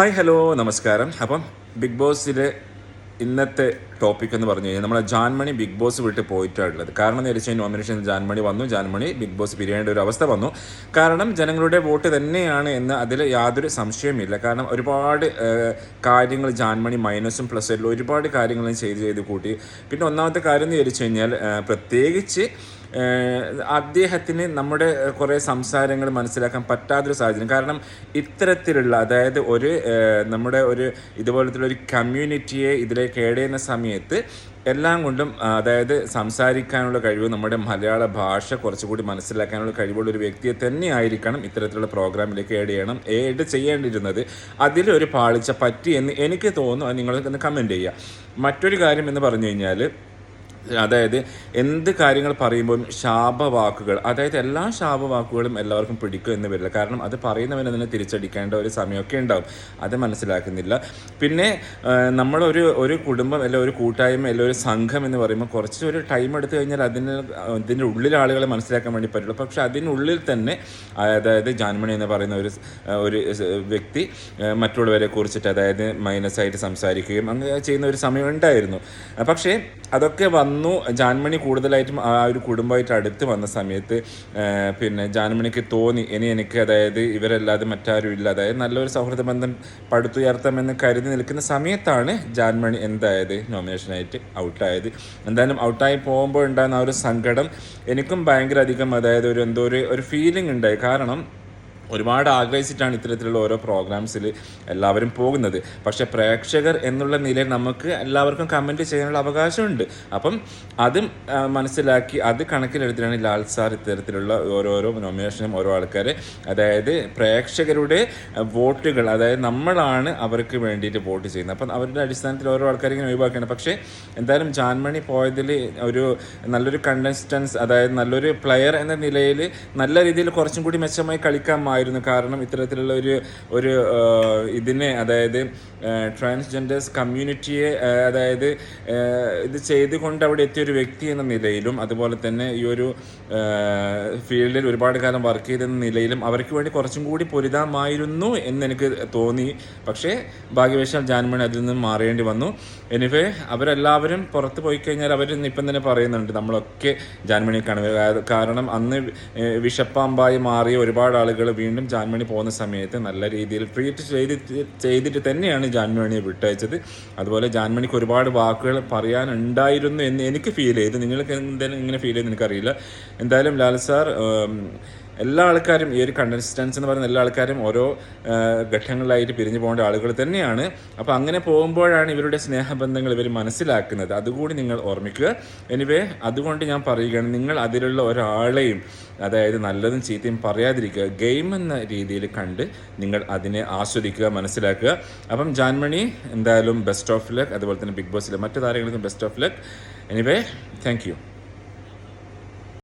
Hi hello നമസ്കാരം. അപ്പം big ബോസിലെ ഇന്നത്തെ ടോപ്പിക് എന്ന് പറഞ്ഞു കഴിഞ്ഞാൽ നമ്മളെ ജാൻമണി ബിഗ് ബോസ് വിട്ട് പോയിട്ടുള്ളത് കാരണം വെച്ചാൽ നോമിനേഷൻ ജാൻമണി വന്നു. ജാൻമണി ബിഗ് ബോസ് പിരിയേണ്ട ഒരു അവസ്ഥ വന്നു. കാരണം ജനങ്ങളുടെ വോട്ട് തന്നെയാണ് എന്ന് അതിൽ യാതൊരു സംശയമില്ല കാരണം ഒരുപാട് കാര്യങ്ങൾ ജാൻമണി മൈനസും പ്ലസ് എല്ലാം ഒരുപാട് കാര്യങ്ങളും ചെയ്ത് ചെയ്ത് കൂട്ടി. പിന്നെ ഒന്നാമത്തെ കാര്യം എന്ന് വിചാരിച്ചു കഴിഞ്ഞാൽ പ്രത്യേകിച്ച് അദ്ദേഹത്തിന് നമ്മുടെ കുറേ സംസാരങ്ങൾ മനസ്സിലാക്കാൻ പറ്റാത്തൊരു സാഹചര്യം. കാരണം ഇത്തരത്തിലുള്ള അതായത് ഒരു നമ്മുടെ ഒരു ഇതുപോലത്തെ ഒരു കമ്മ്യൂണിറ്റിയെ ഇതിലേക്ക് ഏഡ് ചെയ്യുന്ന സമയത്ത് എല്ലാം കൊണ്ടും അതായത് സംസാരിക്കാനുള്ള കഴിവ് നമ്മുടെ മലയാള ഭാഷ കുറച്ചുകൂടി മനസ്സിലാക്കാനുള്ള കഴിവുള്ള ഒരു വ്യക്തിയെ തന്നെ ആയിരിക്കണം ഇത്തരത്തിലുള്ള പ്രോഗ്രാമിലേക്ക് ഏഡ് ചെയ്യണം ഏഡ് ചെയ്യേണ്ടിയിരുന്നത്. അതിലൊരു പാളിച്ച പറ്റി എന്ന് എനിക്ക് തോന്നുന്നു. അത് നിങ്ങളൊന്ന് കമന്റ് ചെയ്യുക. മറ്റൊരു കാര്യം എന്ന് പറഞ്ഞു കഴിഞ്ഞാൽ അതായത് എന്ത് കാര്യങ്ങൾ പറയുമ്പോഴും ശാപവാക്കുകൾ അതായത് എല്ലാ ശാപവാക്കുകളും എല്ലാവർക്കും പിടിക്കും എന്ന് വരില്ല. കാരണം അത് പറയുന്നവനെ തന്നെ തിരിച്ചടിക്കേണ്ട ഒരു സമയമൊക്കെ ഉണ്ടാവും. അത് മനസ്സിലാക്കുന്നില്ല. പിന്നെ നമ്മളൊരു ഒരു കുടുംബം അല്ല ഒരു കൂട്ടായ്മ അല്ല ഒരു സംഘം എന്ന് പറയുമ്പോൾ കുറച്ച് ഒരു ടൈം എടുത്തു കഴിഞ്ഞാൽ അതിന് അതിന്റെ ഉള്ളിൽ ആളുകളെ മനസ്സിലാക്കാൻ വേണ്ടി പറ്റുള്ളൂ. പക്ഷെ അതിനുള്ളിൽ തന്നെ അതായത് ജാൻമണി എന്ന് പറയുന്ന ഒരു ഒരു വ്യക്തി മറ്റുള്ളവരെ കുറിച്ചിട്ട് അതായത് മൈനസ് ആയിട്ട് സംസാരിക്കുകയും അങ്ങനെ ചെയ്യുന്ന ഒരു സമയം ഉണ്ടായിരുന്നു. പക്ഷേ അതൊക്കെ വന്നു ജാൻമണി കൂടുതലായിട്ടും ആ ഒരു കുടുംബമായിട്ട് അടുത്ത് വന്ന സമയത്ത് പിന്നെ ജാൻമണിക്ക് തോന്നി ഇനി എനിക്ക് അതായത് ഇവരല്ലാതെ മറ്റാരും ഇല്ല. അതായത് നല്ലൊരു സൗഹൃദ ബന്ധം പടുത്തുയർത്താമെന്ന് കരുതി നിൽക്കുന്ന സമയത്താണ് ജാൻമണി എന്തായത് നോമിനേഷനായിട്ട് ഔട്ടായത്. എന്തായാലും ഔട്ടായി പോകുമ്പോൾ ഉണ്ടാകുന്ന ആ ഒരു സങ്കടം എനിക്കും ഭയങ്കര അധികം അതായത് ഒരു എന്തോ ഒരു ഒരു ഫീലിംഗ് ഉണ്ടായി. കാരണം ഒരുപാട് ആഗ്രഹിച്ചിട്ടാണ് ഇത്തരത്തിലുള്ള ഓരോ പ്രോഗ്രാംസിൽ എല്ലാവരും പോകുന്നത്. പക്ഷേ പ്രേക്ഷകർ എന്നുള്ള നിലയിൽ നമുക്ക് എല്ലാവർക്കും കമന്റ് ചെയ്യാനുള്ള അവകാശമുണ്ട്. അപ്പം അതും മനസ്സിലാക്കി അത് കണക്കിലെടുത്തിട്ടാണ് ലാൽ സാർ ഇത്തരത്തിലുള്ള ഓരോരോ നോമിനേഷനും ഓരോ ആൾക്കാരെ അതായത് പ്രേക്ഷകരുടെ വോട്ടുകൾ അതായത് നമ്മളാണ് അവർക്ക് വേണ്ടിയിട്ട് വോട്ട് ചെയ്യുന്നത്. അപ്പം അവരുടെ അടിസ്ഥാനത്തിൽ ഓരോ ആൾക്കാരെ ഇങ്ങനെ ഒഴിവാക്കുകയാണ് പക്ഷേ എന്തായാലും ജാൻമണി പോയതിൽ ഒരു നല്ലൊരു കണ്ടസ്റ്റൻസ് അതായത് നല്ലൊരു പ്ലെയർ എന്ന നിലയിൽ നല്ല രീതിയിൽ കുറച്ചും കൂടി മെച്ചമായി കളിക്കാമായിരുന്നു കാരണം ഇത്തരത്തിലുള്ള ഒരു ഒരു ഇതിനെ അതായത് ട്രാൻസ്ജെൻഡേഴ്സ് കമ്മ്യൂണിറ്റിയെ അതായത് ഇത് ചെയ്തുകൊണ്ട് അവിടെ എത്തിയ ഒരു വ്യക്തി എന്ന നിലയിലും അതുപോലെ തന്നെ ഈ ഒരു ഫീൽഡിൽ ഒരുപാട് കാലം വർക്ക് ചെയ്തെന്ന നിലയിലും അവർക്ക് വേണ്ടി കുറച്ചും കൂടി പൊരുതാമായിരുന്നു എന്ന് എനിക്ക് തോന്നി. പക്ഷേ ഭാഗ്യവശാൽ ജാൻമണി അതിൽ നിന്നും മാറേണ്ടി വന്നു. എനിവേ അവരെല്ലാവരും പുറത്ത് പോയി കഴിഞ്ഞാൽ അവർ ഇപ്പം തന്നെ പറയുന്നുണ്ട് നമ്മളൊക്കെ ജാൻമണി കാണുക കാരണം അന്ന് വിഷപ്പാമ്പായി മാറിയ ഒരുപാട് ആളുകൾ വീണ്ടും ജാൻമണി പോകുന്ന സമയത്ത് നല്ല രീതിയിൽ ട്രീറ്റ് ചെയ്തിട്ട് ചെയ്തിട്ട് തന്നെയാണ് ജാൻമണിയെ വിട്ടയച്ചത്. അതുപോലെ ജാൻമണിക്ക് ഒരുപാട് വാക്കുകൾ പറയാനുണ്ടായിരുന്നു എന്ന് എനിക്ക് ഫീൽ ചെയ്തു. നിങ്ങൾക്ക് എന്തെങ്കിലും ഇങ്ങനെ ഫീൽ ചെയ്ത് എനിക്കറിയില്ല. എന്തായാലും ലാൽ സാർ എല്ലാ ആൾക്കാരും ഈ ഒരു കണ്ടസ്റ്റൻസ് എന്ന് പറയുന്ന എല്ലാ ആൾക്കാരും ഓരോ ഘട്ടങ്ങളിലായിട്ട് പിരിഞ്ഞു പോകേണ്ട ആളുകൾ തന്നെയാണ്. അപ്പോൾ അങ്ങനെ പോകുമ്പോഴാണ് ഇവരുടെ സ്നേഹബന്ധങ്ങൾ ഇവർ മനസ്സിലാക്കുന്നത്. അതുകൂടി നിങ്ങൾ ഓർമ്മിക്കുക. എനിവേ അതുകൊണ്ട് ഞാൻ പറയുകയാണ് നിങ്ങൾ അതിലുള്ള ഒരാളെയും അതായത് നല്ലതും ചീത്തയും പറയാതിരിക്കുക. ഗെയിം എന്ന രീതിയിൽ കണ്ട് നിങ്ങൾ അതിനെ ആസ്വദിക്കുക മനസ്സിലാക്കുക. അപ്പം ജാൻമണി എന്തായാലും ബെസ്റ്റ് ഓഫ് ലക്ക് അതുപോലെ തന്നെ ബിഗ് ബോസിലെ മറ്റു താരങ്ങൾക്കും best of luck anyway thank you